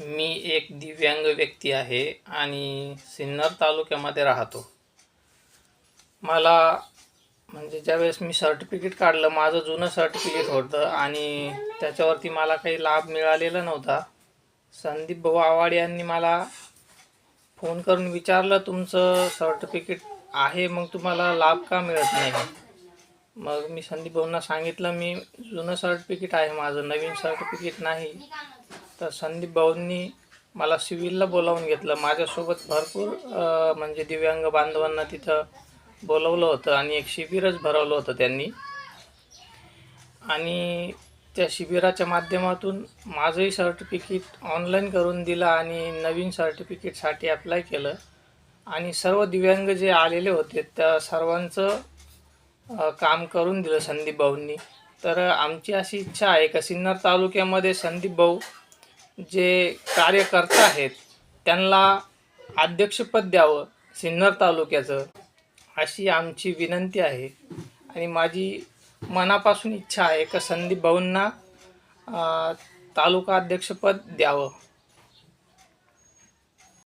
मी एक दिव्यांग व्यक्ती आहे आणि सिन्नर तालुक्यामध्ये राहतो. मला म्हणजे ज्यावेळेस मी सर्टिफिकेट काढलं माझं जुनं सर्टिफिकेट होतं आणि त्याच्यावरती मला काही लाभ मिळालेला नव्हता. संदीप भाऊ आवाड यांनी मला फोन करून विचारलं तुमचं सर्टिफिकेट आहे मग तुम्हाला लाभ का मिळत नाही? मग मी संदीप भाऊंना सांगितलं मी जुनं सर्टिफिकेट आहे माझं नवीन सर्टिफिकेट नाही. तर संदीप भाऊंनी मला सिव्हिलला बोलावून घेतलं. माझ्यासोबत भरपूर म्हणजे दिव्यांग बांधवांना तिथं बोलवलं होतं आणि एक शिबिरच भरवलं होतं त्यांनी. आणि त्या शिबिराच्या माध्यमातून माझंही सर्टिफिकेट ऑनलाईन करून दिलं आणि नवीन सर्टिफिकेटसाठी अप्लाय केलं. आणि सर्व दिव्यांग जे आलेले होते त्या सर्वांचं काम करून दिलं संदीप भाऊंनी. तर आमची अशी इच्छा आहे का सिन्नर तालुक्यामध्ये संदीप भाऊ जे कार्यकर्ता आहेत त्यांना अध्यक्षपद द्यावं सिन्नर तालुक्याचं अशी आमची विनंती आहे. आणि माझी मनापासून इच्छा आहे का संदीप भाऊंना तालुका अध्यक्षपद द्यावं.